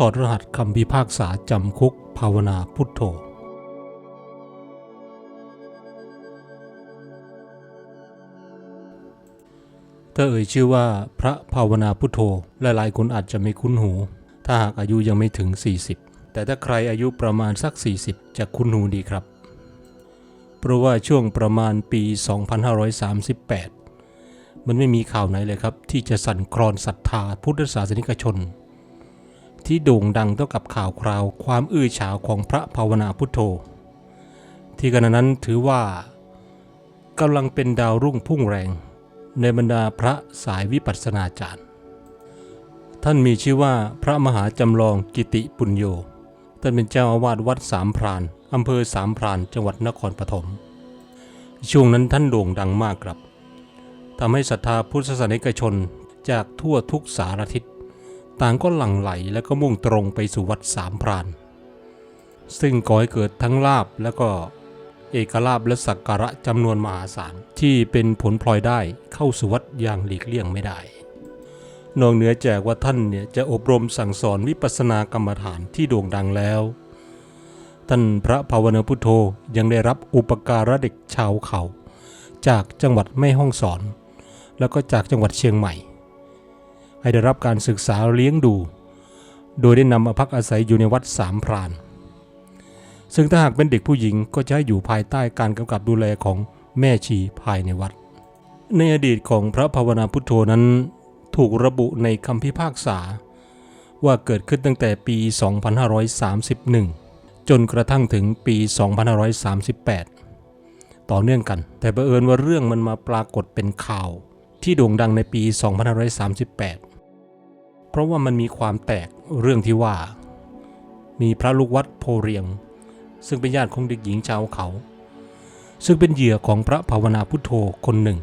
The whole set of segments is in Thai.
ถอดรหัสคำพิพากษาจำคุกภาวนาพุทโธถ้าเอ่ยชื่อว่าพระภาวนาพุทโธหลายๆคนอาจจะไม่คุ้นหู ถ้าหากอายุยังไม่ถึง 40 แต่ถ้าใครอายุประมาณสัก 40 จะคุ้นหูดีครับ เพราะว่าช่วงประมาณปี 2538 มันไม่มีข่าวไหนเลยครับ ที่จะสั่นคลอนศรัทธาพุทธศาสนิกชน ที่โด่งดังเท่ากับข่าวคราวความอื้อฉาวของพระภาวนาพุทโธ ที่ขณะนั้นถือว่ากำลังเป็นดาวรุ่งพุ่งแรง ในบรรดาพระสายวิปัสสนาจารย์ ท่านมีชื่อว่าพระมหาจำลองกิติปุญโญท่านเป็นเจ้าอาวาสวัดสามพรานอำเภอสามพรานจังหวัดนครปฐมช่วงนั้นท่านโด่งดังมากครับทำให้ศรัทธาพุทธศาสนิกชนจากทั่วทุกสารทิศ ต่างก็หลั่งไหลและก็มุ่งตรงไปสู่วัดสามพราน ซึ่งก่อให้เกิดทั้งลาบและก็เอกลาบและสักการะจำนวนมหาศาลที่เป็นผลพลอยได้เข้าสู่วัดอย่างหลีกเลี่ยงไม่ได้ นอกเหนือจากว่าท่านเนี่ยจะอบรมสั่งสอนวิปัสสนากรรมฐานที่โด่งดังแล้ว ท่านพระภาวนาพุทโธยังได้รับอุปการะเด็กชาวเขา จากจังหวัดแม่ฮ่องสอน แล้วก็จากจังหวัดเชียงใหม่ ให้ได้รับการศึกษาเลี้ยงดู โดยได้นำมาพักอาศัยอยู่ในวัดสามพราน ซึ่งถ้าหากเป็นเด็กผู้หญิงก็จะให้อยู่ภายใต้การกำกับดูแลของแม่ชีภายในวัด ในอดีตของพระภาวนาพุทโธนั้น ถูกระบุในคำพิพากษา ว่าเกิดขึ้นตั้งแต่ปี 2531 จนกระทั่งถึงปี 2538 ต่อเนื่องกัน แต่บังเอิญว่าเรื่องมันมาปรากฏเป็นข่าว ที่โด่งดังในปี 2538 เพราะว่ามันมีความแตกเรื่องที่ว่า มีพระลูกวัดโพเรียง ซึ่งเป็นญาติของเด็กหญิงชาวเขา ซึ่งเป็นเหยื่อของพระภาวนาพุทโธคนหนึ่ง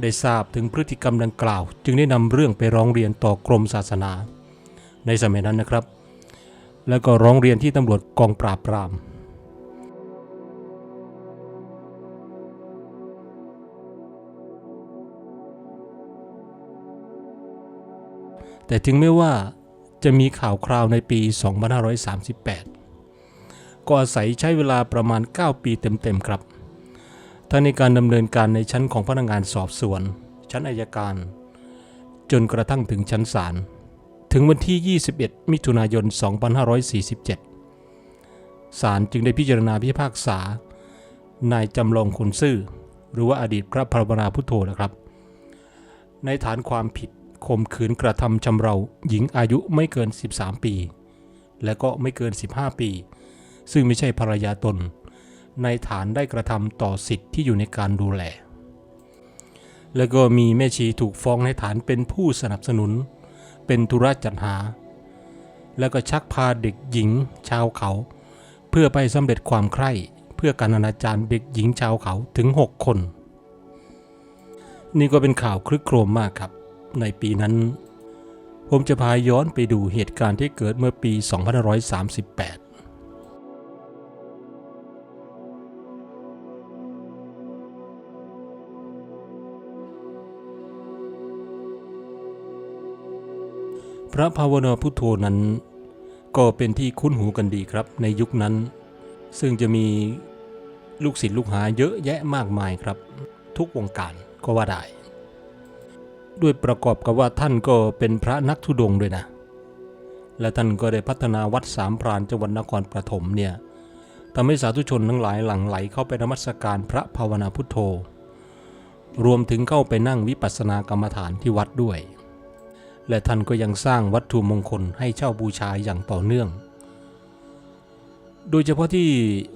ได้ทราบถึงพฤติกรรมดังกล่าว จึงได้นำเรื่องไปร้องเรียนต่อกรมศาสนา ในสมัยนั้นนะครับ แล้วก็ร้องเรียนที่ตำรวจกองปราบปราม แต่ถึงแม้ว่าจะมีข่าวคราวในปี 2538 ก็อาศัยใช้เวลาประมาณ 9 ปีเต็มๆครับ ทั้งในการดำเนินการในชั้นของพนักงานสอบสวน ชั้นอายการ จนกระทั่งถึงชั้นศาล ถึงวันที่ 21 มิถุนายน 2547 ศาลจึงได้พิจารณาพิพากษา นายจำลองคนซื่อ หรือว่าอดีตพระพรวนาพุทโธนะครับ ในฐานความผิด ข่มขืนกระทำชำเราหญิงอายุไม่เกิน 13 ปี และก็ไม่เกิน 15 ปี ซึ่งไม่ใช่ภรรยาตน ในฐานได้กระทำต่อสิทธิ์ที่อยู่ในการดูแล แล้วก็มีแม่ชีถูกฟ้องในฐานเป็นผู้สนับสนุน เป็นธุระจัดหา แล้วก็ชักพาเด็กหญิงชาวเขา เพื่อไปสำเร็จความใคร่เพื่อการอนาจารเด็กหญิงชาวเขาถึง 6 คน นี่ก็เป็นข่าวคลึกโครมมากครับ ในปีนั้น ผมจะพาย้อนไปดูเหตุการณ์ที่เกิดเมื่อปี 2538พระภาวนาพุทโธนั้น ก็เป็นที่คุ้นหูกันดีครับในยุคนั้น ซึ่งจะมีลูกศิษย์ลูกหาเยอะแยะมากมายครับ ทุกวงการก็ว่าได้ ด้วยประกอบกับว่าท่านก็เป็นพระนักธุดงค์ด้วยนะ และท่านก็ได้พัฒนาวัดสามพรานจังหวัดนครปฐมเนี่ยทำให้สาธุชนทั้งหลายหลั่งไหลเข้าไปนมัสการพระภาวนาพุทโธ รวมถึงเข้าไปนั่งวิปัสสนากรรมฐานที่วัดด้วย และท่านก็ยังสร้างวัตถุมงคลให้เช่าบูชาอย่างต่อเนื่อง โดยเฉพาะที่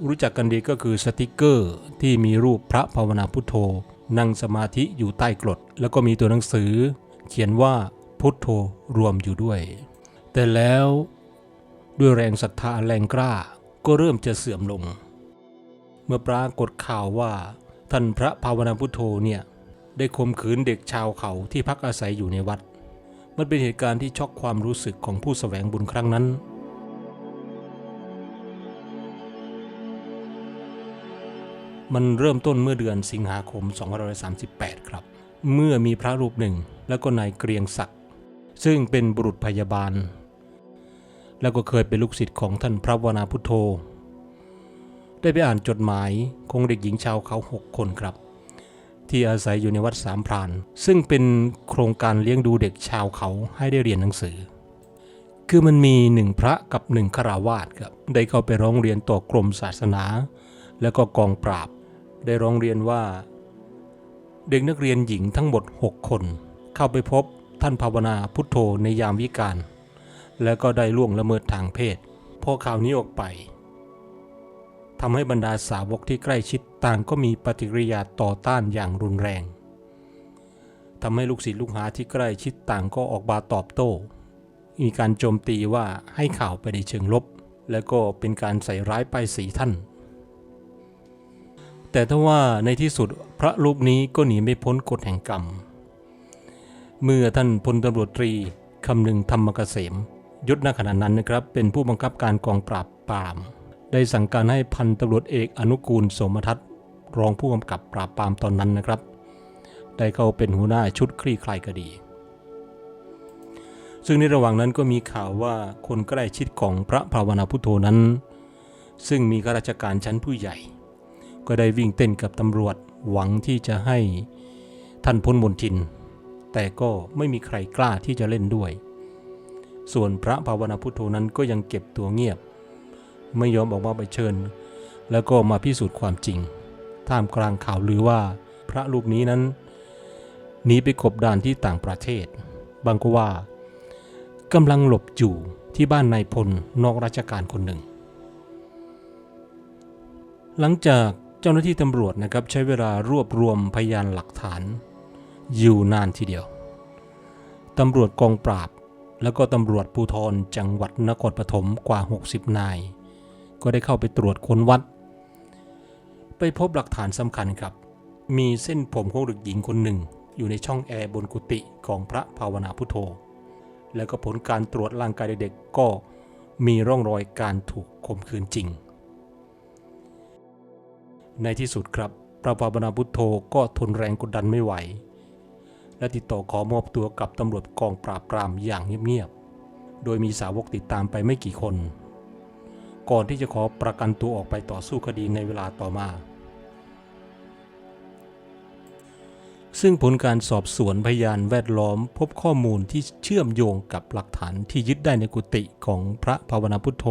รู้จักกันดีก็คือสติกเกอร์ที่มีรูปพระภาวนาพุทโธ นั่งสมาธิอยู่ใต้กรด แล้วก็มีตัวหนังสือ เขียนว่าพุทโธรวมอยู่ด้วย แต่แล้วด้วยแรงศรัทธาแรงกล้าก็เริ่มจะเสื่อมลง เมื่อปรากฏข่าวว่า ท่านพระภาวนาพุทโธเนี่ยได้ข่มขืนเด็กชาวเขาที่พักอาศัยอยู่ในวัด มันเป็นเหตุการณ์ที่ช็อกความรู้สึกของผู้สแสวงบุญครั้งนั้น มันเริ่มต้นเมื่อเดือนสิงหาคม 2538 ครับ เมื่อมีพระรูปหนึ่ง แล้วก็นายเกรียงศักดิ์ซึ่งเป็นบุรุษพยาบาล แล้วก็เคยเป็นลูกศิษย์ของท่านพระวนาพุทโธ ได้ไปอ่านจดหมายของเด็กหญิงชาวเขาหกคนครับ ที่อาศัยอยู่ในวัดสามพราน ซึ่งเป็นโครงการเลี้ยงดูเด็กชาวเขาให้ได้เรียนหนังสือ คือมันมีหนึ่งพระกับหนึ่งคาราวาสครับได้เข้าไปร้องเรียนต่อกรมศาสนา แล้วก็กองปราบ ได้ร้องเรียนว่า เด็กนักเรียนหญิงทั้งหมด 6 คน เข้าไปพบท่านภาวนาพุทโธในยามวิกาลแล้วก็ได้ล่วงละเมิดทางเพศพอข่าวนี้ออกไปทำให้บรรดาสาวกที่ใกล้ชิดต่างก็มีปฏิกิริยาต่อต้านอย่างรุนแรงทำให้ลูกศิษย์ลูกหาที่ใกล้ชิดต่างก็ออกมาตอบโต้ มีการโจมตีว่าให้ข่าวไปในเชิงลบ และก็เป็นการใส่ร้ายป้ายสีท่าน แต่ถ้าว่าในที่สุดพระรูปนี้ก็หนีไม่พ้นกฎแห่งกรรม เมื่อท่านพลตำรวจตรีคำนึงธรรมเกษมยศณขณะนั้นนะครับ เป็นผู้บังคับการกองปราบปราม ได้สั่งการให้พันตำรวจเอกอนุกูลสมทัศน์รองผู้กำกับปราบปรามตอนนั้นนะครับ ได้เข้าเป็นหัวหน้าชุดคลี่คลายคดี ซึ่งในระหว่างนั้นก็มีข่าวว่าคนใกล้ชิดของพระภาวนาพุทโธนั้น ซึ่งมีข้าราชการชั้นผู้ใหญ่ ก็ได้วิ่งเต้นกับตำรวจหวังที่จะให้ท่านพ้นมนทิน แต่ก็ไม่มีใครกล้าที่จะเล่นด้วย ส่วนพระภาวนาพุทโธนั้นก็ยังเก็บตัวเงียบ ไม่ยอมออกมาไปเชิญ แล้วก็มาพิสูจน์ความจริง ท่ามกลางข่าวลือว่าพระรูปนี้นั้นหนีไปกบดานที่ต่างประเทศ บางก็ว่ากำลังหลบอยู่ที่บ้านนายพลนอกราชการคนหนึ่ง หลังจาก เจ้าหน้าที่ตำรวจนะครับใช้เวลารวบรวมพยานหลักฐานอยู่นานทีเดียว ตำรวจกองปราบ แล้วก็ตำรวจภูธรจังหวัดนครปฐมกว่า 60 นาย ก็ได้เข้าไปตรวจค้นวัด ไปพบหลักฐานสำคัญครับ มีเส้นผมของเด็กหญิงคนหนึ่ง อยู่ในช่องแอร์บนกุฏิของพระภาวนาพุทโธ แล้วก็ผลการตรวจร่างกายเด็กๆก็มีร่องรอยการถูกข่มขืนจริง ในที่สุดครับ พระภาวนาพุทโธก็ทนแรงกดดันไม่ไหว และติดต่อขอมอบตัวกับตำรวจกองปราบปรามอย่างเงียบๆ โดยมีสาวกติดตามไปไม่กี่คน ก่อนที่จะขอประกันตัวออกไปต่อสู้คดีในเวลาต่อมา ซึ่งผลการสอบสวนพยานแวดล้อมพบข้อมูลที่เชื่อมโยงกับหลักฐานที่ยึดได้ในกุฏิของพระภาวนาพุทโธ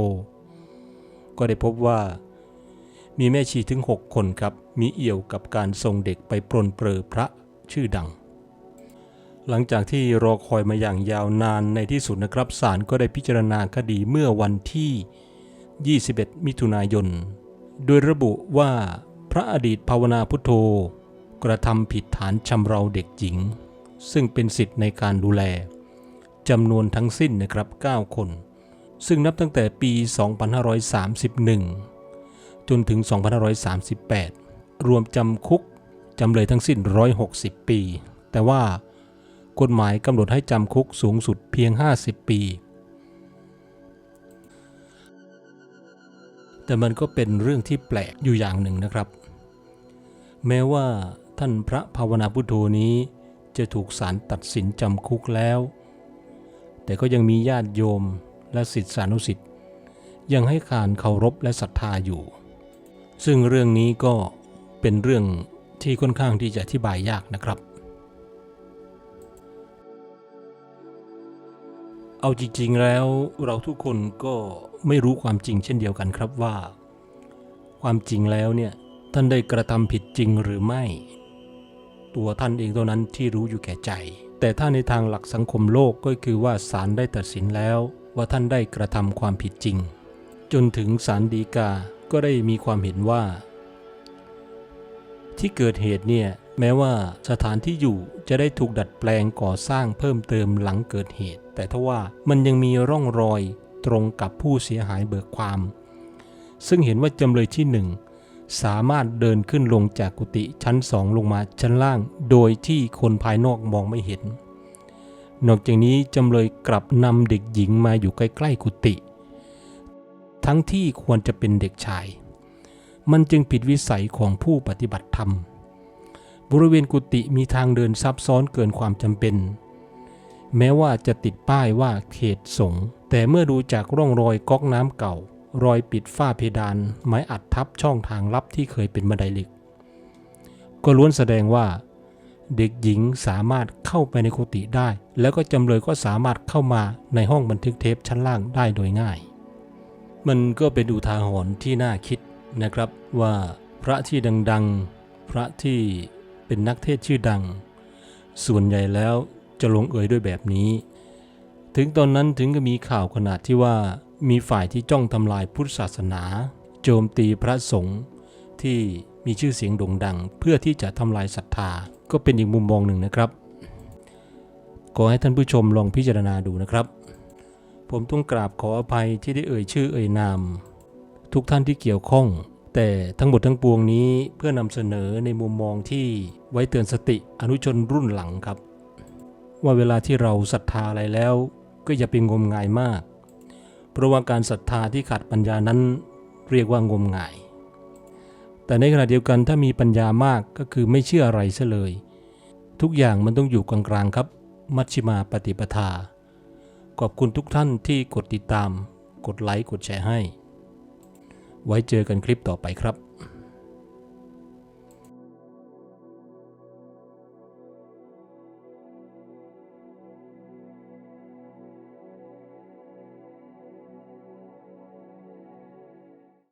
ก็ได้พบว่า มีแม่ชีถึง 6 คนครับ มีเอี่ยวกับการส่งเด็กไปปรนเปรอพระชื่อดัง หลังจากที่รอคอยมาอย่างยาวนานในที่สุดนะครับศาลก็ได้พิจารณาคดีเมื่อวันที่ 21 มิถุนายน โดยระบุว่าพระอดีตภาวนาพุทโธ กระทำผิดฐานชำเราเด็กหญิง ซึ่งเป็นสิทธิ์ในการดูแลจำนวนทั้งสิ้นนะครับ 9 คน ซึ่งนับตั้งแต่ปี 2531 จนถึง 2538 รวมจำคุกจำเลยทั้งสิ้น 160 ปี แต่ว่ากฎหมายกำหนดให้จำคุกสูงสุดเพียง 50 ปี แต่มันก็เป็นเรื่องที่แปลกอยู่อย่างหนึ่งนะครับ แม้ว่าท่านพระภาวนาพุทโธนี้จะถูกศาลตัดสินจำคุกแล้ว แต่ก็ยังมีญาติโยมและศิษยานุศิษย์ยังให้การเคารพและศรัทธาอยู่ ซึ่งเรื่องนี้ก็เป็นเรื่องที่ค่อนข้างที่จะอธิบายยากนะครับ เอาจริงๆแล้วเราทุกคนก็ไม่รู้ความจริงเช่นเดียวกันครับว่า ความจริงแล้วเนี่ยท่านได้กระทำผิดจริงหรือไม่ ตัวท่านเองเท่านั้นที่รู้อยู่แก่ใจ แต่ถ้าในทางหลักสังคมโลกก็คือว่าศาลได้ตัดสินแล้วว่าท่านได้กระทำความผิดจริง จนถึงศาลฎีกา ก็ได้มีความเห็นว่า ที่เกิดเหตุเนี่ยแม้ว่าสถานที่อยู่จะได้ถูกดัดแปลงก่อสร้างเพิ่มเติมหลังเกิดเหตุ แต่ทว่ามันยังมีร่องรอยตรงกับผู้เสียหายเบิกความ ซึ่งเห็นว่าจำเลยที่หนึ่งสามารถเดินขึ้นลงจากกุฏิชั้นสองลงมาชั้นล่าง โดยที่คนภายนอกมองไม่เห็น นอกจากนี้จำเลยกลับนำเด็กหญิงมาอยู่ใกล้ๆกุฏิ ทั้งที่ควรจะเป็นเด็กชาย มันจึงผิดวิสัยของผู้ปฏิบัติธรรม บริเวณกุฏิมีทางเดินซับซ้อนเกินความจำเป็น แม้ว่าจะติดป้ายว่าเขตสงฆ์แต่เมื่อดูจากร่องรอยก๊อกน้ำเก่า รอยปิดฝ้าเพดาน ไม้อัดทับช่องทางลับที่เคยเป็นบันไดเหล็ก ก็ล้วนแสดงว่า เด็กหญิงสามารถเข้าไปในกุฏิได้ แล้วก็จำเลยก็สามารถเข้ามาในห้องบันทึกเทปชั้นล่างได้โดยง่าย มันก็เป็นอุทาหรณ์ที่น่าคิดนะครับว่าพระที่ดังๆ พระที่เป็นนักเทศชื่อดัง ส่วนใหญ่แล้วจะลงเอยด้วยแบบนี้ ถึงตอนนั้นถึงก็มีข่าวขนาดที่ว่ามีฝ่ายที่จ้องทำลายพุทธศาสนา โจมตีพระสงฆ์ที่มีชื่อเสียงโด่งดัง เพื่อที่จะทำลายศรัทธาก็เป็นอีกมุมมองหนึ่งนะครับขอให้ท่านผู้ชมลองพิจารณาดูนะครับ ผมต้องกราบขออภัยที่ได้เอ่ยชื่อเอ่ยนาม ทุกท่านที่เกี่ยวข้อง แต่ทั้งหมดทั้งปวงนี้เพื่อนำเสนอในมุมมองที่ไว้เตือนสติอนุชนรุ่นหลังครับ ว่าเวลาที่เราศรัทธาอะไรแล้ว ก็อย่าไปงมงายมาก เพราะว่าการศรัทธาที่ขาดปัญญานั้นเรียกว่างมงาย แต่ในขณะเดียวกันถ้ามีปัญญามากก็คือไม่เชื่ออะไรซะเลย ทุกอย่างมันต้องอยู่กลางๆครับ มัชฌิมาปฏิปทา ขอบคุณทุกท่านที่กดติดตาม กดไลค์ กดแชร์ให้ ไว้เจอกันคลิปต่อไปครับ